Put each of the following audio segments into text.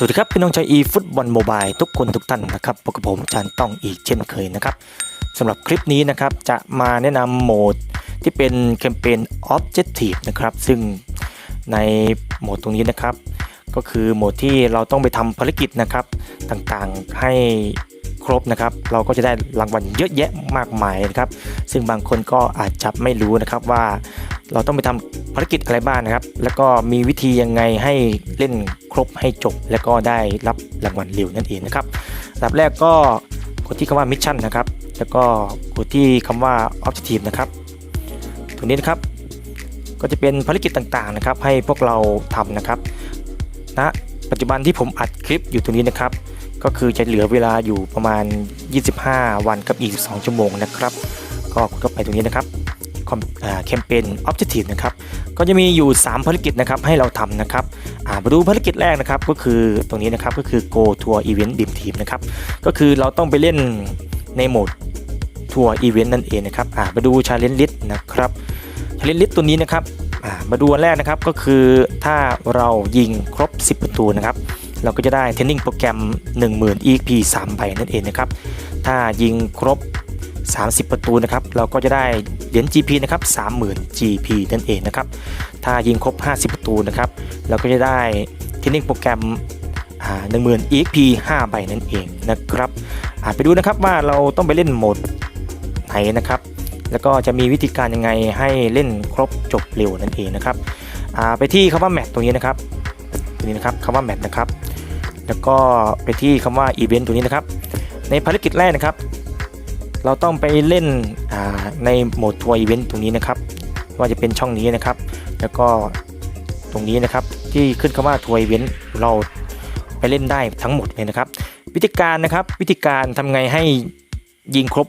สวัสดีครับพี่น้องชาวอีฟุตบอลโมบายทุกคนทุกท่านนะครับพบกับผมจารย์ต้องอีกเช่นเคยนะครับสำหรับคลิปนี้นะครับจะมาแนะนำโหมดที่เป็นแคมเปญ Objective นะครับซึ่งในโหมดตรงนี้นะครับ ก็คือโหมดที่เราต้องไปทำภารกิจนะครับต่างๆให้ครบนะครับ เราก็จะได้รางวัลเยอะแยะมากมายนะครับ ซึ่งบางคนก็อาจจะไม่รู้นะครับว่าเราต้องไปทำภารกิจอะไรบ้างนะครับ แล้วก็มีวิธียังไงให้เล่น รบให้จบ แล้วก็ได้รับรางวัลเร็วนั่นเองนะครับอันดับแรกก็กดที่คำว่ามิชชั่นนะครับ แล้วก็กดที่คำว่า Objective นะครับตรงนี้นะครับก็จะเป็นภารกิจต่างๆนะครับ ให้พวกเราทำนะครับณปัจจุบันที่ผมอัดคลิปอยู่ตรงนี้นะครับ ก็คือจะเหลือเวลาอยู่ประมาณ 25 วันกับอีก12ชั่วโมงนะครับ ก็กดเข้าไปตรงนี้นะครับแคมเปญ Objective นะครับ ก็จะมีอยู่ 3 ภารกิจนะครับให้เราทำนะครับมาดูภารกิจแรกนะครับก็คือตรงนี้นะครับก็คือ Go Tour Event Dream Team นะครับก็คือเราต้องไปเล่นในโหมดทัวร์อีเวนต์นั่นเองนะครับมาดู Challenge List นะครับ Challenge List ตัวนี้นะครับมาดูอันแรกนะครับก็คือถ้าเรายิงครบ 10 ประตูนะครับเราก็จะได้เทนนิ่งโปรแกรม 10,000 EP 3ใบนั่นเองนะครับถ้ายิงครบ 30 ประตูนะครับเราก็จะได้เหรียญ GP นะครับ30,000 GP นั่นเองนะครับถ้ายิงครบ 50 ประตูนะครับเราก็จะได้เทรนนิ่งโปรแกรมอ่า10,000 EXP 5ใบนั่นเองนะครับไปดูนะครับว่าเราต้องไปเล่นโหมดไหนนะครับแล้วก็จะมีวิธีการยังไงให้เล่นครบจบเร็วนั่นเองนะครับไปที่คำว่าแมตตรงนี้นะครับตรงนี้นะครับคำว่าแมตนะครับ แล้วก็ไปที่คำว่าอีเวนต์ตรงนี้นะครับ ในภารกิจแรกนะครับ เราต้องไปเล่นในโหมดทัวร์อีเวนต์ตรงนี้นะครับ ว่าจะเป็นช่องนี้นะครับ แล้วก็ตรงนี้นะครับที่ขึ้นคำว่าทัวร์อีเวนต์เราไปเล่นได้ทั้งหมดเลยนะครับ วิธีการนะครับวิธีการทำไงให้ยิงครบ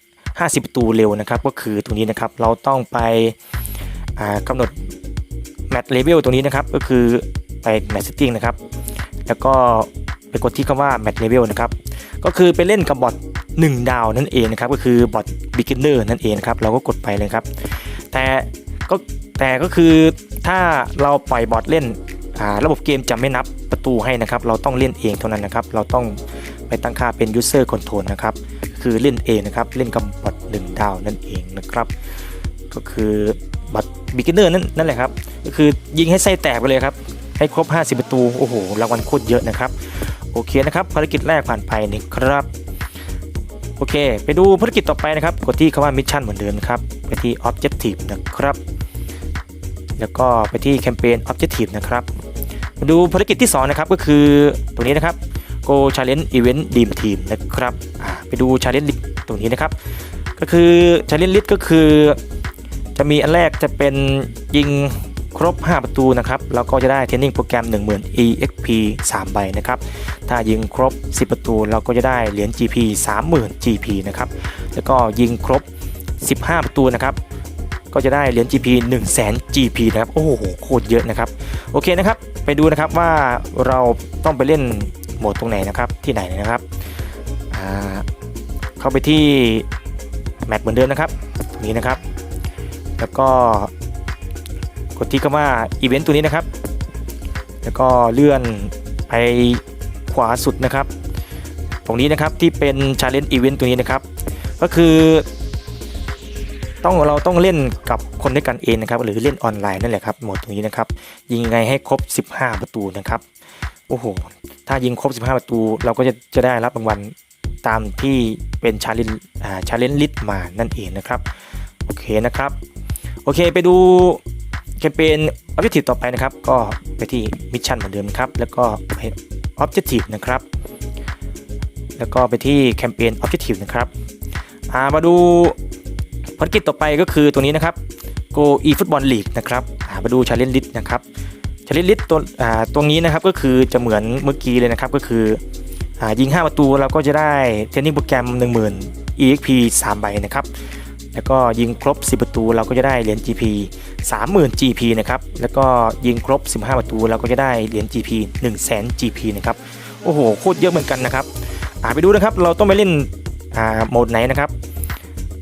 50 ประตูเร็วนะครับ ก็คือตรงนี้นะครับเราต้องไปอ่ากำหนดแมตช์เลเวลตรงนี้นะครับ ก็คือไปแมตช์เซตติ้งนะครับ แล้วก็ไปกดที่คำว่า Match Level นะครับ ก็คือไปเล่นกับบอท 1 ดาวนั่นเองนะครับก็คือบอท Beginner นั่นเองครับเราก็กดไปเลยครับ แต่ก็แต่ก็คือถ้าเราปล่อยบอทเล่นระบบเกมจะไม่นับประตูให้นะครับ เราต้องเล่นเองเท่านั้นนะครับ เราต้องไปตั้งค่าเป็น User Control นะครับ คือเล่นเองนะครับ เล่นกับบอท1ดาวนั่นเองนะครับ ก็คือบอท Beginner นั่นนั่นแหละครับ ก็คือยิงให้ไส้แตกไปเลยครับ ให้ครบ 50 ประตู โอ้โห รางวัลโคตรเยอะนะครับ โอเคนะครับ ภารกิจแรกผ่านไปนะครับ โอเค ไปดูภารกิจต่อไปนะครับ กดที่คำว่ามิชชั่นเหมือนเดิมครับ ไปที่ Objective นะครับ แล้วก็ไปที่แคมเปญ Objective นะครับ มาดูภารกิจที่ 2 นะครับก็คือตรงนี้นะครับ Go Challenge Event Dream Team นะครับไปดู Challenge List ตรงนี้นะครับ ก็คือ Challenge List ก็คือจะมีอันแรกจะเป็นยิง ครบ 5 ประตูนะครับเราก็จะได้เทรนนิ่งโปรแกรม 10,000 EXP 3 ใบนะครับถ้ายิงครบ 10 ประตูเราก็จะได้เหรียญ GP 30,000 GP นะครับแล้วก็ยิงครบ 15 ประตูนะครับก็จะได้เหรียญ GP 100,000 GP นะครับโอ้โหโคตรเยอะนะครับโอเคนะครับไปดูนะครับว่าเราต้องไปเล่นโหมดตรงไหนนะครับที่ไหนนะครับอ่าเข้าไปที่แมตช์เหมือนเดิมนะครับนี้นะครับ แล้วก็ กดที่คำว่าอีเวนต์ตัวนี้นะครับ แล้วก็เลื่อนไปขวาสุดนะครับ ตรงนี้นะครับที่เป็น Challenge Event ตัวนี้นะครับ ก็คือต้องเราต้องเล่นกับคนด้วยกันเองนะครับหรือเล่นออนไลน์นั่นแหละครับโหมดตรงนี้นะครับ ยิงไงให้ครบ 15 ประตูนะครับโอ้โหถ้ายิงครบ 15 ประตูเราก็จะจะได้รับรางวัลตามที่เป็น Challenge อ่า Challenge List มานั่นเองนะครับโอเคนะครับ โอเคไปดู แคมเปญ Objective ต่อไปนะครับ ก็ไปที่มิชชั่นเหมือนเดิมครับ แล้วก็ไป Objective นะครับ แล้วก็ไปที่แคมเปญ Objective นะครับามาดูภารกิจต่อไปก็คือตัวนี้นะครับ Go e Football League นะครับามาดู Challenge List นะครับ Challenge List ตัวตรงนี้นะครับก็คือจะเหมือนเมื่อกี้เลยนะครับก็คืออยิง 5 ประตูเราก็จะได้เทนนิ่งโปรแกรม 10,000 EXP 3 ใบนะครับ แล้วก็ยิงครบ 10 ประตูเราก็จะได้เหรียญ GP 30,000 GP นะครับแล้วก็ยิงครบ 15 ประตูเราก็จะได้เหรียญ GP 100,000 GP นะครับโอ้โหโคตรเยอะเหมือนกันนะครับไปดูนะครับเราต้องไปเล่นอ่าโหมดไหนนะครับ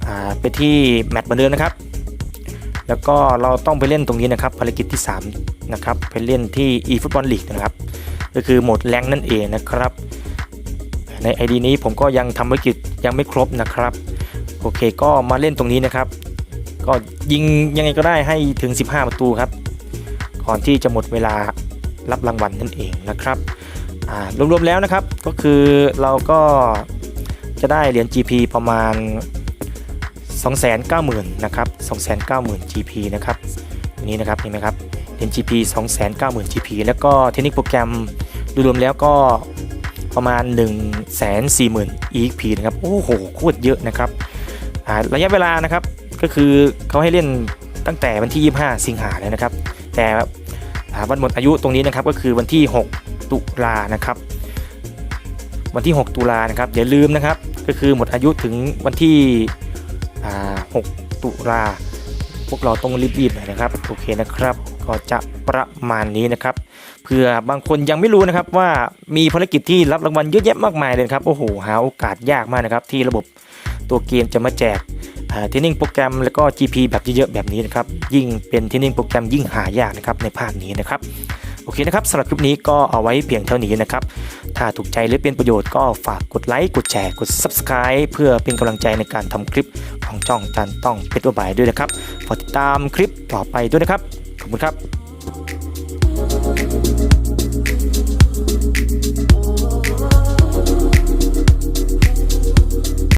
อ่าไปที่แมตช์เหมือนเดิมนะครับ แล้วก็เราต้องไปเล่นตรงนี้นะครับภารกิจที่ 3 นะครับไปเล่นที่ eFootball League นะครับ ก็คือโหมดแรงนั่นเองนะครับ ใน ID นี้ผมก็ยังทำภารกิจยังไม่ครบนะครับ โอเคก็มาเล่นตรงนี้นะครับ ก็ยิงยังไงก็ได้ให้ถึง 15 ประตูครับ ก่อนที่จะหมดเวลารับรางวัลนั่นเองนะครับรวมๆแล้วนะครับก็คือเราก็จะได้เหรียญ GP ประมาณ 290,000นะครับ290,000 GP นะครับตรงนี้นะครับเห็นไหมครับเหรียญ GP 290,000 GP แล้วก็เทคนิคโปรแกรมรวมๆแล้วก็ประมาณ 140,000 EXP นะครับ โอ้โหโคตรเยอะนะครับ ระยะเวลานะครับก็คือเขาให้เล่นตั้งแต่วันที่ 25 สิงหาเลยนะครับ แต่วันหมดอายุตรงนี้นะครับก็คือวันที่ 6 ตุลานะครับ วันที่ 6 ตุลานะครับอย่าลืมนะครับ ก็คือหมดอายุถึงวันที่ 6 ตุลาพวกเราต้องรีบๆนะครับโอเคนะครับ ก็จะประมาณนี้นะครับเพื่อบางคนยังไม่รู้นะครับว่ามีภารกิจที่รับรางวัลเยอะแยะมากมายเลยครับโอ้โหหาโอกาสยากมากนะครับ ที่ระบบตัวเกมจะมาแจกเทนนิ่งโปรแกรมแล้วก็ GP แบบเยอะๆแบบนี้นะครับยิ่งเป็นเทนนิ่งโปรแกรมยิ่งหายากนะครับในภาคนี้นะครับโอเคนะครับสำหรับคลิปนี้ก็เอาไว้เพียงเท่านี้นะครับ ถ้าถูกใจหรือเป็นประโยชน์ก็ฝากกดไลค์ กดแชร์ กด Subscribe เพื่อเป็นกำลังใจในการทำคลิปของจ้องจันต้องเป็นตัวบายด้วยนะครับ ฝากติดตามคลิปต่อไปด้วยนะครับ ขอบคุณครับ